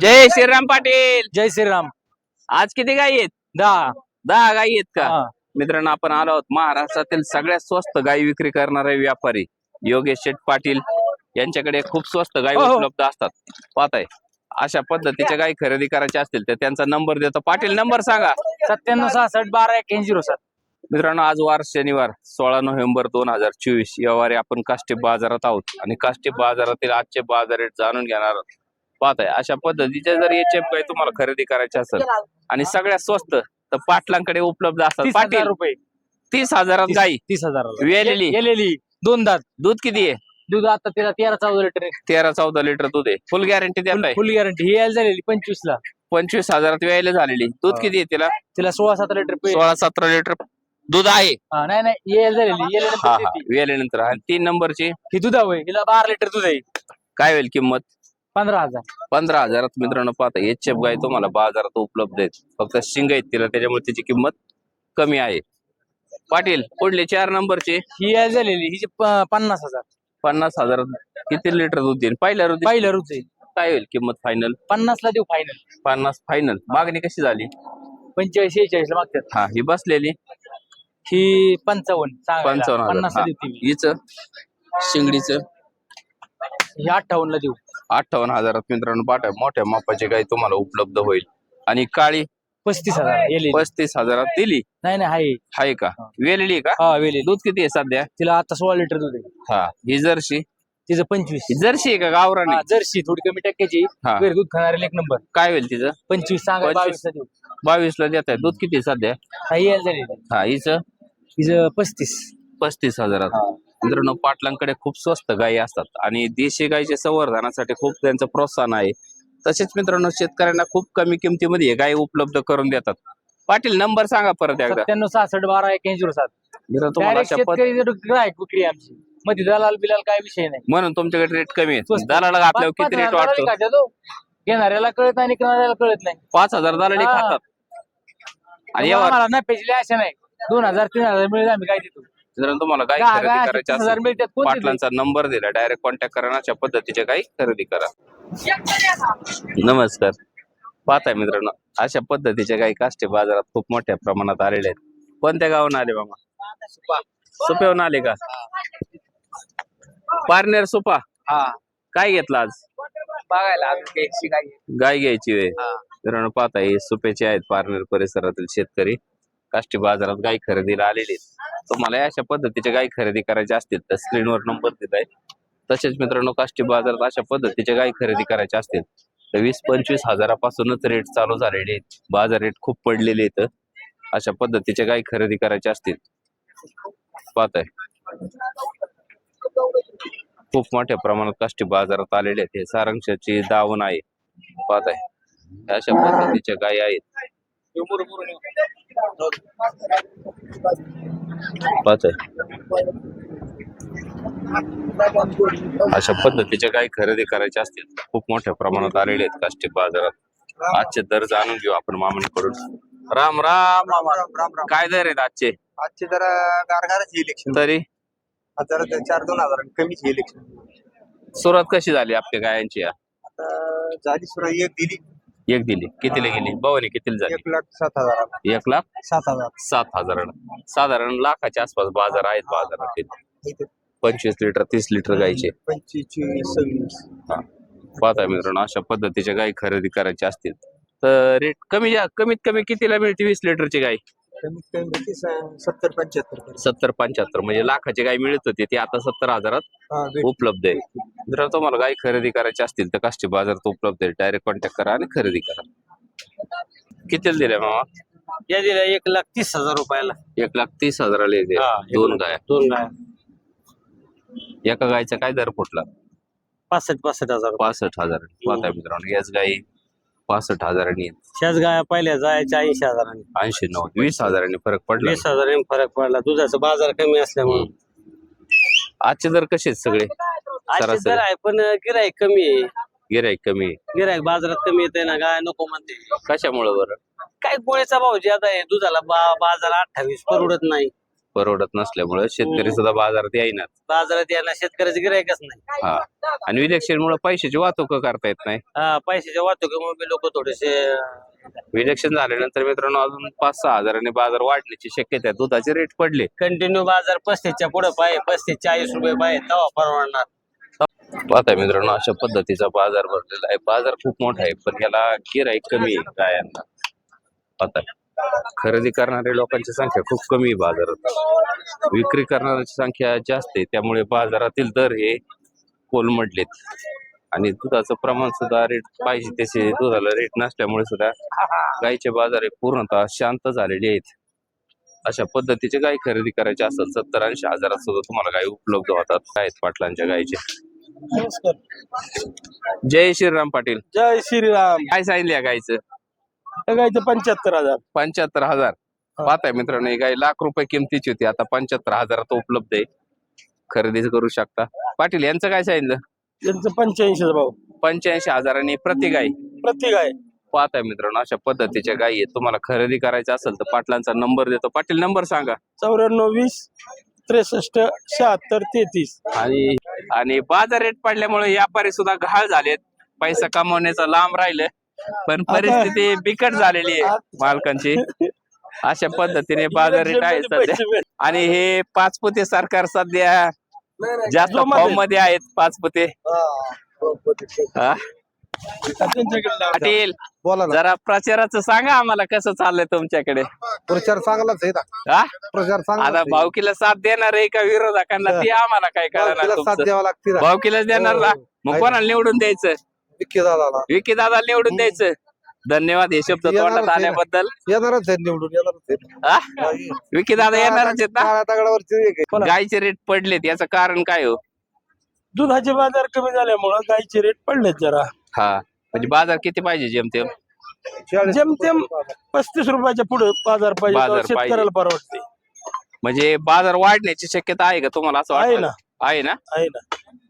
जय श्रीराम पाटील. जय श्रीराम. आज किती गायी आहेत? दहा. दहा गायी आहेत का? हा. मित्रांनो आपण आलो आहोत महाराष्ट्रातील सगळ्यात स्वस्त गायी विक्री करणारे व्यापारी योगेश शेठ पाटील. यांच्याकडे खूप स्वस्त गायी हो, हो. उपलब्ध असतात. पाहताय. अशा पद्धतीच्या गायी खरेदी करायच्या असतील तर त्यांचा नंबर देतो. पाटील नंबर सांगा. सत्त्याण्णव सहासष्ट बारा एक्याऐंशी झिरो सात मित्रांनो आज वार शनिवार सोळा नोव्हेंबर दोन हजार चोवीस. या वारी आपण काष्टी बाजारात आहोत. आणि काष्टी बाजारातील आजचे बाजार रेट जाणून घेणार आहोत. पाहताय. अशा पद्धतीचे जर एच एफ गाय तुम्हाला खरेदी करायची असेल आणि सगळ्यात स्वस्त तर पाटलांकडे उपलब्ध असतात पाटील रुपये. तीस हजारात गाई. तीस हजार वेलेली. गेलेली दोन दात. दूध किती आहे? दूध आता तिला तेरा चौदा लिटर आहे. तेरा चौदा लिटर दूध आहे. फुल गॅरंटी आहे. फुल गॅरंटी ही यायला झालेली पंचवीस ला. पंचवीस हजारात वेळेला झालेली. दूध. किती आहे तिला? तिला सोळा सतरा लिटर पे सोळा सतरा लिटर दूध आहे. नाही नाही. यायला झालेली. यायला हा नंतर हा देते. वेळेनंतर आणि तीन नंबरची? ही दुधा होय हिला बारा लिटर दूध आहे. काय होईल किंमत? पंधरा हजार. पंधरा हजारात मित्रांनो पाहता एच एफ गाय तुम्हाला बाजारात उपलब्ध आहेत. फक्त शिंग आहेत तिला त्याच्यामुळे तिची किंमत कमी आहे. पाटील पुढले चार नंबरचे? ही यायला झालेली हिची प- पन्नास हजार. पन्नास हजारात किती लिटर दूध देईल पहिल्या दूध पहिलं रुच आहे काय होईल किंमत फायनल पन्नास ला देऊ फायनल पन्नास फायनल मागणी कशी झाली? पंचेचाळीस शेहेचाळीस ला मागतात. हा ही बसलेली? ही पंचावन्न सांगायला. पंचावन्न पन्नास ला हजार देते मी. हिच? शिंगडीच? ही अठ्ठावन्न ला देऊ. अठ्ठावन्न हजारात मित्रांनो पाठा मोठ्या मापाची गाय तुम्हाला उपलब्ध होईल. आणि काळी पस्तीस हजार येलेली पस्तीस हजारात दिली. नाही नाही हाय आहे का. वेलेली का? हा वेलेली. दूध किती आहे सध्या? तिला आता सोळा लिटर दूध आहे. हा. ही जर्सी? तिचं पंचवीस. ही जर्सी आहे का गावरानी? हा, जर्सी. थोडी कमी टक्क्याची. हा. दूध खाणारे एक नंबर. काय होईल तिचं? पंचवीस. सांगा पंचवीस. बावीस बावीस ला देत आहे दूध किती आहे सध्या? हा झालेली हा हिचं? तिचं पस्तीस. पस्तीस हजारात. मित्रांनो पाटलांकडे खूप स्वस्त गायी असतात आणि देशी गायीच्या संवर्धनासाठी खूप त्यांचं प्रोत्साहन आहे. तसेच मित्रांनो शेतकऱ्यांना खूप कमी किमतीमध्ये गायी उपलब्ध करून देतात. पाटील नंबर सांगा परत एकदा. सत्त्याण्णव सहासष्ट बारा एक्याऐंशी सात. मित्रांनो तुम्हाला डायरेक्ट अशा पद्ध- शेतकरी ग्राहक विक्री आहे आमची? मध्ये दलाल बिलाल काय विषय नाही. म्हणून तुमच्याकडे रेट कमी आहे. स्वस्त. दलाला घातल्यावर पाच- किती पाच रेट हजार वाटतो. घेणाऱ्याला कळत नाही आणि कळत नाही. पाच हजार दलाली हा. खातात. आणि यावर आम्हाला नफ्याची लय आशा नाही. दोन हजार तीन हजार मिळेल आम्ही काय देतो. मित्रांनो तुम्हाला गाय दहा खरेदी करायची असेल पाटलांचा नंबर दिला डायरेक्ट कॉन्टॅक्ट करा अशा पद्धतीच्या गाई खरेदी करा. नमस्कार. पाहताय मित्रांनो अशा पद्धतीच्या गाई काष्टी बाजारात खूप मोठ्या प्रमाणात आलेल्या आहेत. कोणत्या गावून आले मामा? सुप्याहून आले का? पारनेर सुपा. हा. काय घेतला आज? बघायला गाय घ्यायची. मित्रांनो पाहता हे सुप्याचे आहेत पारनेर परिसरातील शेतकरी. काष्टी बाजारात गाय खरेदीला आलेले आहेत. तुम्हाला अशा पद्धतीच्या गाय खरेदी करायच्या असतील तर स्क्रीनवर नंबर देत आहे. तसेच मित्रांनो काष्टी बाजारात अशा पद्धतीच्या गाय खरेदी करायच्या असतील तर वीस पंचवीस हजारापासूनच रेट चालू झालेले आहेत. बाजार रेट खूप पडलेले आहेत. अशा पद्धतीच्या गाय खरेदी करायच्या असतील. पाहत आहे खूप मोठ्या प्रमाणात काष्टी बाजारात आलेले आहेत. हे सारांशाची दावण आहे. पाहत आहे अशा पद्धतीच्या गाय आहेत. पाहताय. अशा पद्धतीच्या गायी खरेदी करायच्या असतील खूप मोठ्या प्रमाणात आलेले आहेत काष्टी बाजारात. आजचे दर जाणून घेऊ आपण मामांकडून. राम राम मामा. काय दर आहेत आजचे? आजचे जरा गारगारच इलेक्शन तरी? जरा ते चार दोन हजार कमीच इलेक्शन सुरुवात कशी झाली आपल्या गायांची या? आता झाली सुरू एक दिली. एक दिली. कितीला गेली? भवानी कितीला झाली? एक लाख सात हजार एक लाख सात हजार. सात हजाराला. साधारण लाखाच्या आसपास बाजार आहेत बाजारातील इथे. पंचवीस लिटर तीस लिटर गायचे. पंचवीस चोवीस सव्वीस. हा. पाहताय मित्रांनो अशा पद्धतीच्या गाय खरेदी करायची असतील. तर रेट कमी जा कमीत कमी कितीला मिळते वीस लिटरची गाय? कमीत कमी होती स- सत्तर पंच्याहत्तर पर्यंत. सत्तर पंच्याहत्तर म्हणजे लाखाची गाय मिळत होती ती आता सत्तर हजारात हा, भेट. उपलब्ध आहे. जर तुम्हाला गाय खरेदी करायची असतील तर काष्टी बाजारात उपलब्ध आहे. डायरेक्ट कॉन्टॅक्ट करा आणि खरेदी करा. कितीला दिल्या मामा? या दिला एक लाख तीस हजार रुपयाला. एक लाख तीस हजाराला दिल्या. हा, एक दोन लाख. गाय. दोन गाय. एका गायचा काय दर फुटला पासष्ट पासष्ट हजार. पासष्ट हजार. पाहताय मित्रांनो याच गाई पासष्ट हजारांनी. त्याच गाया पहिल्या जायच्या ऐंशी हजारांनी. ऐंशी नव्वद वीस हजारांनी फरक पडला. वीस हजारांनी फरक पडला. दुधाचा बाजार कमी असल्यामुळे. आजचे दर कसे आहेत सगळे? असे सरासरी. दर आहे पण गिराईक कमी आहे. गिराईक कमी आहे. गिराईक बाजारात कमी येते ना गाय नको म्हणते. कशामुळे बरं? काय गोळीचा भाव ज्यादा आहे? दुधाला बा- बाजार अठ्ठावीस परवडत नाही. परवडत नसल्यामुळे शेतकरी सुद्धा बाजारात येईनात. बाजारात यांना शेतकऱ्याचे गिरायकच नाही. हा. आणि इलेक्शन मुळे पैशाची वाहतूक करता येत नाही. हा पैशाच्या वाहतुकीमुळे लोक थोडेसे इलेक्शन झाल्यानंतर मित्रांनो अजून पाच सहा हजारांनी बाजार वाढण्याची शक्यता आहे. दुधाचे रेट पडले. कंटिन्यू बाजार पस्तीसच्या पुढे पाहिजे पस्तीस चाळीस रुपये पाहिजे तेव्हा परवडणार पाहता मित्रांनो अशा पद्धतीचा बाजार भरलेला आहे. बाजार खूप मोठा आहे पण याला गिराईक कमी आहे. गायांना पाहता खरेदी करणाऱ्या लोकांची संख्या खूप कमी आहे बाजारात. विक्री करणाऱ्यांची संख्या जास्त आहे त्यामुळे बाजारातील दर हे कोलमडलेत. आणि दुधाचं प्रमाण सुद्धा रेट पाहिजे तसे दुधाला रेट नसल्यामुळे सुद्धा गाईचे बाजार हे पूर्णतः शांत झालेले आहेत. अशा पद्धतीचे गाय खरेदी करायचे असेल सत्तर ऐंशी हजारात सुद्धा तुम्हाला गाय उपलब्ध होतात. आहेत पाटलांच्या गायचे जय श्रीराम पाटील. जय श्रीराम. काय सांगितले या गायचं गायचं पंच्याहत्तर हजार. पंच्याहत्तर हजार. पाहताय मित्रांनो ही गाय लाख रुपये किमतीची होती. आता पंच्याहत्तर हजारात उपलब्ध आहे. खरेदी करू शकता. पाटील यांचं काय सांगितलं? त्यांचं पंच्याऐंशी भाऊ पंच्याऐंशी हजारांनी प्रति गाय प्रत्येक आहे पाहताय मित्रांनो अशा पद्धतीच्या गायी आहेत. तुम्हाला खरेदी करायचं असेल तर पाटलांचा नंबर देतो. पाटील नंबर सांगा. चौऱ्याण्णव वीस त्रेसष्ट शहात्तर तेहतीस. आणि आणि बाजार रेट पडल्यामुळे व्यापारी सुद्धा घाळ झालेत. पैसा कमवण्याचं लांब राहिलं. पण परिस्थिती बिकट झालेली आहे मालकांची. अशा पद्धतीने बाजार रेट आहे सध्या. आणि हे पाचपुते सरकार सध्या जास्त. फॉर्ममध्ये आहेत पाचपुते. हा? पाटील बोला ना. जरा प्रचाराचं सांगा आम्हाला कसं चाललंय तुमच्याकडे. प्रचार चांगलाच आहे ना. हा? प्रचार आता भावकीला साथ देणार आहे का विरोधकांना? ते आम्हाला काय कळणार साथ द्यावा लागते ना भावकीलाच देणार ना? मग आहे कोणाला निवडून द्यायचं? विक्की दादाला विकी दादा निवडून द्यायचं. धन्यवाद हे शब्द तोंडात. आल्याबद्दल येणारच आहे निवडून येणारच आहे. हा? विकी दादा येणारच आहेत ना? काळ्या दगडावरची एक आहे. गायचे रेट पडलेत याचं कारण काय हो? दुधाचे बाजार कमी झाल्यामुळं गाईचे रेट पडलेत जरा. हा म्हणजे बाजार किती पाहिजे जेमतेम? चाळीस जेमतेम पस्तीस रुपयाच्या पुढे बाजार पाहिजे बाजार तेव्हा शेतकऱ्याला परवडते. म्हणजे बाजार वाढण्याची शक्यता आहे का तुम्हाला असं आहे वाटतं ना. आहे ना? आहे ना.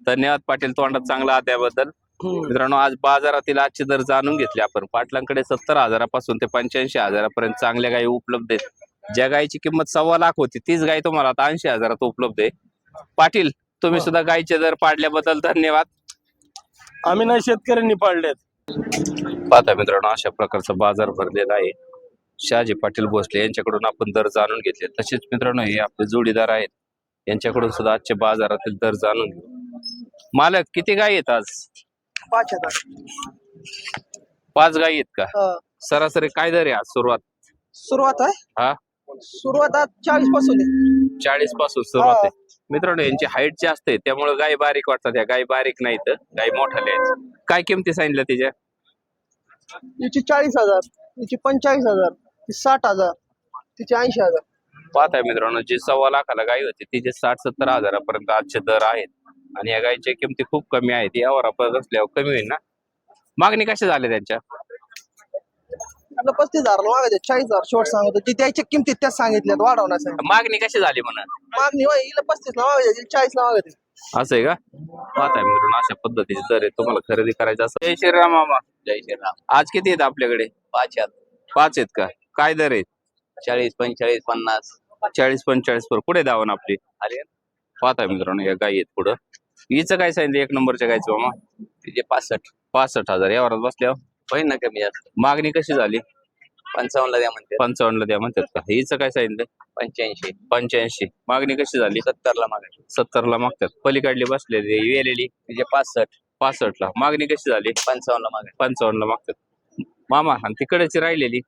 धन्यवाद पाटील तोंडात चांगला आहात त्याबद्दल. मित्रांनो आज बाजारातील आजचे दर जाणून घेतले आपण. पाटलांकडे सत्तर हजारापासून ते पंच्याऐंशी हजारापर्यंत चांगल्या गायी उपलब्ध आहेत. ज्या गायची किंमत सव्वा लाख होती तीच गाय तुम्हाला आता ऐंशी हजारात उपलब्ध आहे. पाटील तुम्ही सुद्धा गायचे दर पाडल्याबद्दल धन्यवाद. आम्ही नाही शेतकऱ्यांनी पाळलेत पाहता मित्रांनो अशा प्रकारचा बाजार भरलेला आहे. शहाजी पाटील भोसले यांच्याकडून आपण दर जाणून घेतले. तसेच मित्रांनो हे आपले जोडीदार आहेत. यांच्याकडून सुद्धा आजचे बाजारातील दर जाणून घेऊ. मालक किती गाय आहेत आज? पाच हजार. पाच गायी आहेत का? सरासरी काय दर आहे आज सुरुवात? सुरुवात आहे? हा? सुरुवात आज चाळीसपासून चाळीसपासून सुरुवात आहे. मित्रांनो यांची हाईट जास्त आहे त्यामुळे गाय बारीक वाटतात. या गाय बारीक नाहीत गाय मोठ्या आहेत. काय किमती सांगितलं त्याच्या तिची चाळीस हजार तिची पंचाळीस हजार साठ हजार तिची ऐंशी हजार. पाहताय मित्रांनो जी सव्वा लाखाला गाय होती तिचे साठ सत्तर हजारापर्यंत आजचे दर आहेत आणि या गायच्या किमती खूप कमी आहेत. यावर आपण असल्यावर कमी होईल ना? मागणी कशा झाल्या त्यांच्या? आपलं पस्तीस हजार मागायचे चाळीस हजार शेवट सांगत. होते द्यायच्या किमतीत त्याच सांगितल्यात वाढवण्यासाठी. मागणी कशी झाली म्हणा? मागणी होय हिला पस्तीस ला मागायचे चाळीस ला मागायचे असं आहे का? पाहताय मित्रांनो अशा पद्धतीचे दर आहे तुम्हाला खरेदी करायचं असं जय श्रीराम मामा. जय श्रीराम. आज किती आहेत आपल्याकडे? पाच पाच आहेत का? काय दर आहेत? चाळीस पंचेचाळीस पन्नास. चाळीस पंचेचाळीस वर. पुढे धावून आपली? आले पाहताय मित्रांनो या गायी आहेत पुढं. हिचं काय सांगितलं? एक नंबरच्या गायचं मामा तिचे पासष्ट. पासष्ट हजार. यावरात बसल्यावर होईल ना कमी जास्त. मागणी कशी झाली? पंचावन्न ला द्या म्हणते. पंचावन्नला द्या म्हणतात का? हिचं काय सांगितलं? पंच्याऐंशी. पंच्याऐंशी. मागणी कशी झाली? सत्तर ला मागायचे सत्तरला मागतात. पलीकडली बसलेली वेलेली. तिचे पासष्ट. पासष्टला. मागणी कशी झाली? पंचावन्न ला मागायचे पंचावन्नला मागतात. मामा आणि तिकडची राहिलेली?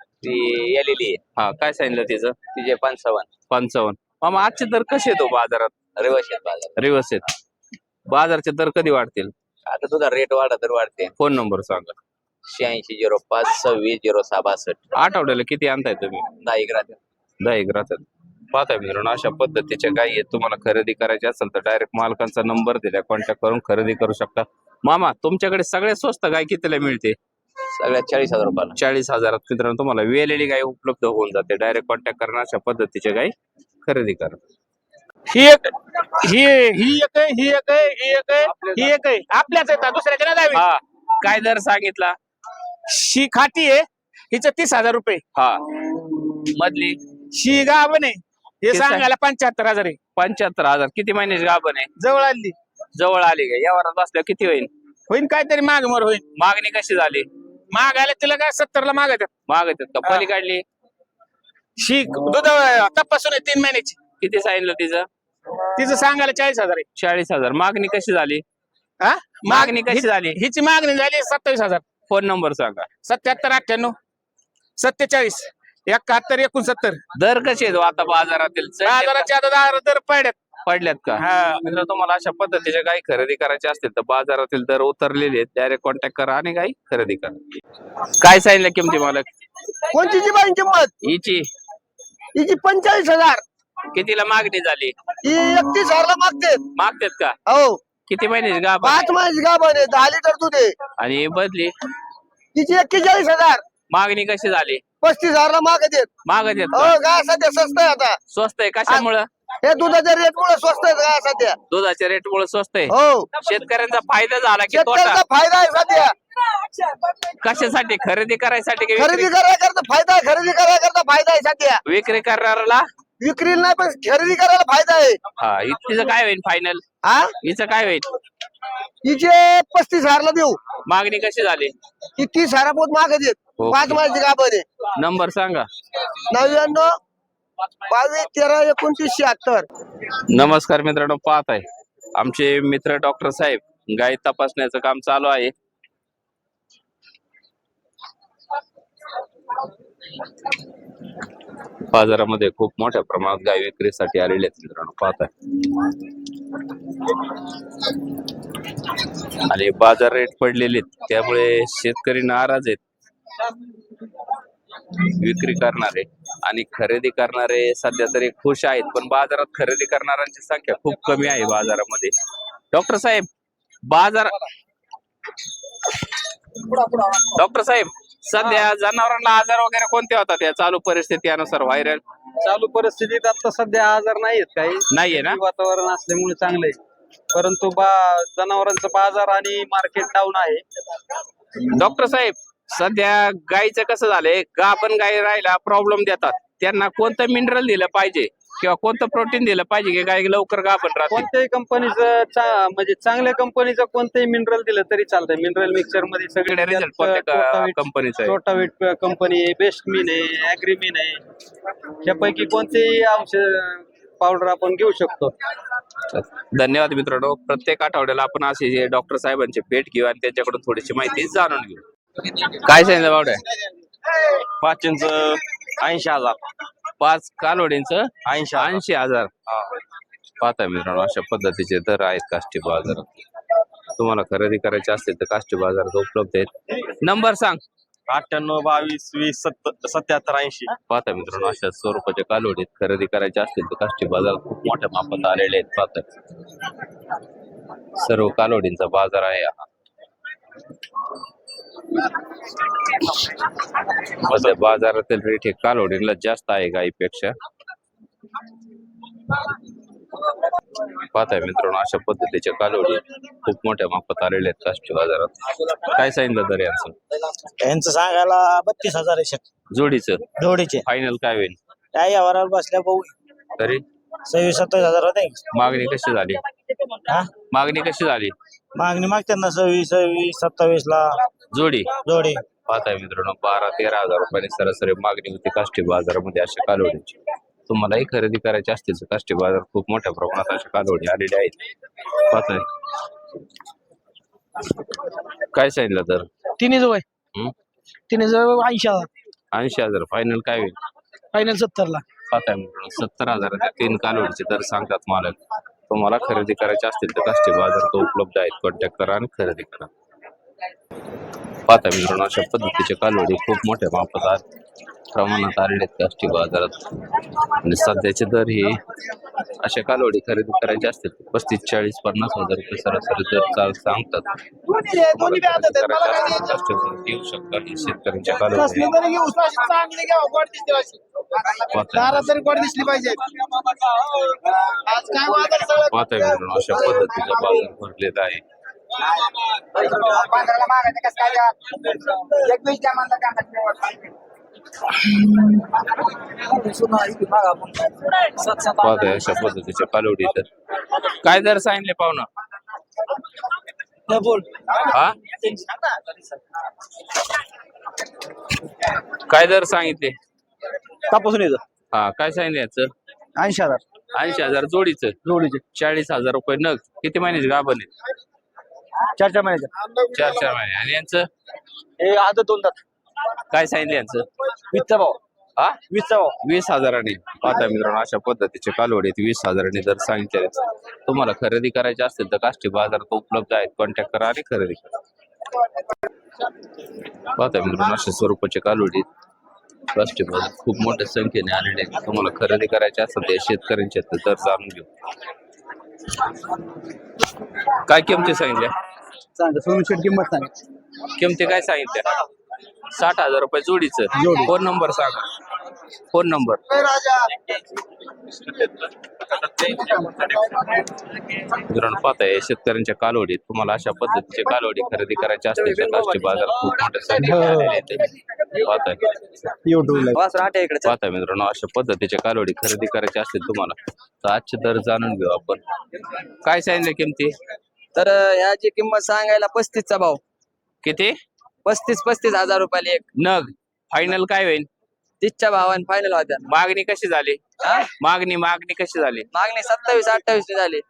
ती आलेली आहे. हा काय सांगितलं तिचं? तिचे पंचावन्न. पंचावन्न. मामा आजचे दर कसे येतो बाजारात? रिवर्स आहेत बाजार रिवर्स आहेत. बाजारचे दर कधी वाढतील? आता तुझा रेट वाढा तर वाढते. फोन नंबर सांगा. शहाऐंशी झिरो पाच सव्वीस झिरो सहा बासष्ट आठवड्याला किती आणताय तुम्ही? दहा एक राहते. दहा एक राहतात पाहताय मित्रांनो अशा पद्धतीच्या गायी आहेत. तुम्हाला खरेदी करायची असेल तर डायरेक्ट मालकांचा नंबर दिला कॉन्टॅक्ट करून खरेदी करू शकता. मामा तुमच्याकडे सगळ्यात स्वस्त गाय कितीला मिळते? सगळ्यात चाळीस हजार रुपयाला. चाळीस हजारात मित्रांनो तुम्हाला वेलेली गाय उपलब्ध होऊन जाते. डायरेक्ट कॉन्टॅक्ट करणं अशा पद्धतीच्या गाय खरेदी करा. ही एक ही ही एक आहे ही एक आहे ही एक आहे ही एक आहे. आपल्याच आहेत दुसऱ्याच्या नाही द्यावी हा. काय दर सांगितला? शी खाती आहे हिचं तीस हजार रुपये. हा. मधली? शी गावन आहे. हे सांग- सांगायला पंच्याहत्तर हजार आहे. पंच्याहत्तर हजार. किती महिन्याची गाभण आहे? जवळ आली. जवळ आली का? या वरात बसल्या किती होईल होईन काहीतरी माग मर होईन. मागणी कशी झाली? मागायला तिला काय सत्तरला मागत मागत का? हा. पलीकडली शीक दूध तपासून आहे तीन महिन्याची. किती सांगितलं तिचं? तिचं सांगायला चाळीस हजार आहे. चाळीस हजार. मागणी कशी झाली? हा? मागणी माग- कशी हि- झाली? हिची मागणी झाली सत्तावीस हजार. फोन नंबर सांगा. सत्याहत्तर अठ्ठ्याण्णव सत्तेचाळीस एकाहत्तर एकोणसत्तर. दर कसे आहेत हो आता बाजारातील? का? बाजाराचे आता दहा दर पडल्यात पडल्यात का? हा. मित्र तुम्हाला अशा पद्धतीच्या गाई खरेदी करायच्या असतील तर बाजारातील दर उतरलेले आहेत. डायरेक्ट कॉन्टॅक्ट करा आणि गाई खरेदी करा. काय सांगितलं किमती मालक? कोणची जी बाई किंमत? हिची. हिची पंचेचाळीस हजार. कितीला मागणी झाली? ही एकतीस हजारला मागते मागतात. का? हो. किती महिन्याची गाभ पाच महिन्याची गाभण आहे. दहा लिटर दूध आहे. आणि बदली? तिची एक्केचाळीस हजार. मागणी कशी झाली? पस्तीस हजारला मागत आहेत. मागत आहेत हो का? सध्या स्वस्त आहे आता? स्वस्त आहे कशामुळं? हे दुधाच्या रेट मुळे स्वस्त आहे काय सध्या? दुधाच्या रेट मुळे स्वस्त आहे? हो. शेतकऱ्यांचा फायदा झाला की तोटा? फायदा आहे सध्या. कशासाठी? खरेदी करायसाठी की खरेदी विक्री? करायला करता फायदा आहे खरेदी करायला करता फायदा आहे सध्या. विक्री करणाऱ्याला विक्री नाही पण खरेदी करायला फायदा आहे. हा तिचं काय होईल फायनल हा हिचं काय होईल? हिचे पस्तीस हजारला देऊ. मागणी कशी झाली? ही तीस हजारापोत आहेत ओके. पाच महिन्याची गाभण आहे नंबर सांगा. नव्याण्णव बावीस तेरा एकोणतीस शहात्तर. नमस्कार मित्रांनो पाहत आहे. आमचे मित्र डॉक्टर साहेब गाय तपासण्याचं काम चालू आहे. बाजारामध्ये खूप मोठ्या प्रमाणात गाय विक्रीसाठी आलेले आहेत मित्रांनो पाहत आहे आणि बाजार रेट पडलेले आहेत त्यामुळे शेतकरी नाराज आहेत. विक्री करणारे आणि खरेदी करणारे सध्या तरी खुश आहेत पण बाजारात खरेदी करणाऱ्यांची संख्या खूप कमी आहे बाजारामध्ये. डॉक्टर साहेब बाजार डॉक्टर साहेब सध्या जनावरांना आजार वगैरे कोणते होतात या चालू परिस्थितीनुसार व्हायरल चालू परिस्थितीत आता सध्या आजार नाहीत काही. नाहीये ना? वातावरण असल्यामुळे चांगलं आहे परंतु बा जनावरांचा बाजार आणि मार्केट डाऊन आहे. डॉक्टर साहेब सध्या गायीचं कसं झालंय? गाभण गाय राहायला प्रॉब्लेम देतात. त्यांना कोणतं मिनरल दिलं पाहिजे? किंवा कोणतं प्रोटीन दिलं पाहिजे की गाय लवकर गाभण राहते कोणत्याही कंपनीचं चा- म्हणजे चांगल्या कंपनीचं कोणतंही मिनरल दिलं तरी चालतंय. मिनरल मिक्सरमध्ये सगळे रिझल्ट कोणत्या कंपनीचा आहे? टोटावीट कंपनी आहे बेस्ट मीन आहे अॅग्रीमीन आहे. त्यापैकी कोणतेही औषध पावडर आपण घेऊ शकतो. धन्यवाद मित्रांनो. प्रत्येक आठवड्याला आपण असे जे डॉक्टर साहेबांची भेट घेऊ आणि त्यांच्याकडून थोडीशी माहिती जाणून घेऊ. काय सांगितलं बावड्या? पाच इंच ऐंशी हजार. पाच कालवडींचं ऐंशी ऐंशी हजार. पाहता मित्रांनो अशा पद्धतीचे दर आहेत काष्टी बाजारात तुम्हाला खरेदी करायची असतील तर काष्टी बाजारात उपलब्ध आहेत. नंबर सांग. अठ्ठ्याण्णव बावीस वीस सत्याहत्तर ऐंशी. पाहता मित्रांनो अशा स्वरूपाच्या कालवडीत खरेदी करायचे असतील तर काष्टी बाजारात खूप मोठ्या मापात आलेले आहेत. पाहता सर्व कालवडींचा बाजार आहे हा. बाजारातील रेट हे कालवडीला जास्त आहे गाईपेक्षा पाहताय मित्रांनो अशा पद्धतीच्या कालवडी खूप मोठ्या मापात आलेल्या आहेत काष्टी बाजारात. काय सांगितलं तर यांचं? यांचं सांगायला बत्तीस हजार जोडीचं? जोडीचे. फायनल काय होईल? काय यावर बसल्या भाऊ तरी? सव्वीस सत्तावीस हजार होते. मागणी कशी झाली? मागणी कशी झाली? मागणी मागतात ना सव्वीस सव्वीस सत्तावीस ला. जोडी? जोडी. पाहताय मित्रांनो बारा तेरा हजार रुपयांनी सरासरी मागणी होती काष्टी बाजारामध्ये अशा कालवडीची. तुम्हालाही खरेदी करायची असतील तर काष्टी बाजार खूप मोठ्या प्रमाणात अशा कालवडी आलेल्या आहेत. पाहताय. काय सांगितलं तर? तिन्ही जवळ हं? तिन्ही जवळ ऐंशी हजार. ऐंशी हजार. फायनल काय होईल? फायनल सत्तरला. पाहताय मित्रांनो सत्तर हजाराचे तीन कालवडीचे दर सांगतात मालक. तुम्हाला खरेदी करायचे असतील तर काष्टी बाजार तो उपलब्ध आहेत. कॉन्टॅक्ट करा आणि खरेदी करा. पाहता मित्रांनो अशा पद्धतीचे कालवडी खूप मोठ्या मापात प्रमाणात आलेले आहेत काष्टी बाजारात. आणि सध्याचे दर हे अशा कालवडी खरेदी करायचे असतील पस्तीस चाळीस पन्नास हजार रुपये सरासरी दर चाल सांगतात. तुम्हाला खरेदी करायचे असतील तर काष्टीवर येऊ शकता ही शेतकऱ्यांच्या कालवडी. पाहताय काय पाहतोय अशा तर काय दर सांगितले पाहुणा? हा? काय दर सांगितले? कापूस येतं. हा काय सांगितलं याचं? ऐंशी हजार. ऐंशी हजार जोडीचं. जोडीचे. चाळीस हजार रुपये नग. किती महिन्याचे गाभण आहे? चार चार महिन्याचे चार चार महिने आणि यांचं? हे आदत दोन दात. काय सांगितलं यांचं? वीसचा भाव. हा? वीसचा भाव. वीस हजारांनी. पाहता मित्रांनो अशा पद्धतीचे कालवडी आहेत. वीस हजारांनी जर सांगितले तुम्हाला खरेदी करायची असेल तर काष्टी बाजारात उपलब्ध आहेत. कॉन्टॅक्ट करा आणि खरेदी करा. पाहता मित्रांनो अशा स्वरूपाचे कालवडी आहेत. काष्टी बाजार खूप मोठ्या संख्येने आलेले आहेत. तुम्हाला खरेदी करायची असेल तर या शेतकऱ्यांचे आहेत तर जाणून घेऊ. काय किमती सांगितल्या? सांगा सोनू शेट किंमत सांगा. किमती काय सांगितल्या? साठ हजार रुपये जोडीचं. फोन नंबर सांगा. Phone number. मित्रांनो पाहताय शेतकऱ्यांच्या कालवडी तुम्हाला अशा पद्धतीचे कालवडी खरेदी करायचे असतील तर काष्टी बाजार खूप मोठ्या संख्येने. पाहताय. मित्रांनो अशा पद्धतीचे कालवडी खरेदी करायचे असतील तुम्हाला तर आजचे दर जाणून घेऊ आपण. काय सांगितलं किमती? तर ह्याची किंमत सांगायला पस्तीसचा भाव. किती? पस्तीस पस्तीस हजार रुपयाला एक. नग. फायनल काय होईल? तीसच्या भावाने फायनल होत्या. मागणी कशी झाली? हा? मागणी मागणी कशी झाली? मागणी सत्तावीस अठ्ठावीस झाली.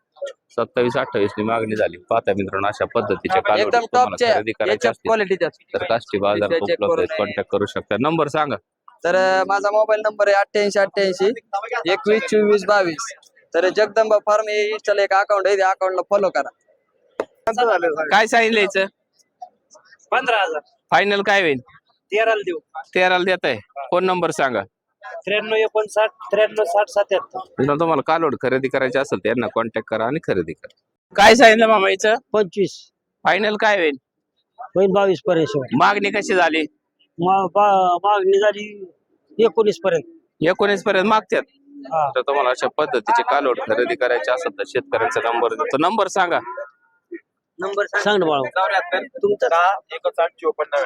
सत्तावीस अठ्ठावीस नी मागणी झाली. पाहता मित्रांनो अशा पद्धतीच्या कालवडी एकदम तुम्हाला टॉपच्या खरेदी करायच्या याच्या असतील क्वालिटीच्या तर काष्टी बाजार त्याचे उपलब्ध आहेत करून कॉन्टॅक्ट करू शकता नंबर सांगा. तर अं, माझा मोबाईल नंबर आहे अठ्ठ्याऐंशी अठ्ठ्याऐंशी एकवीस चोवीस बावीस. तर जगदंबा फार्म हे इंस्टाला एक अकाउंट आहे. त्या अकाउंटला फॉलो करा. काय सांगितलं पंधरा हजार. फायनल काय होईल? तेराला देऊ. तेराला देत आहे. फोन नंबर सांगा? त्र्याण्णव एकोणसाठ त्र्याण्णव साठ सत्याहत्तर. मित्रांनो तुम्हाला कालोड खरेदी करायची असेल तर यांना कॉन्टॅक्ट करा आणि खरेदी करा. काय सांगितलं मामा याचं पंचवीस. फायनल काय होईल? होईल बावीस पर्यंत मागणी कशी झाली? मागणी झाली एकोणीस पर्यंत. एकोणीस पर्यंत मागतात हा. तर तुम्हाला अशा पद्धतीचे कालोड खरेदी करायचे असेल तर शेतकऱ्यांचा नंबर देतो. नंबर सांगा. नंबर सांग ना बाळा. तुमचा एकच आठ चोपन्न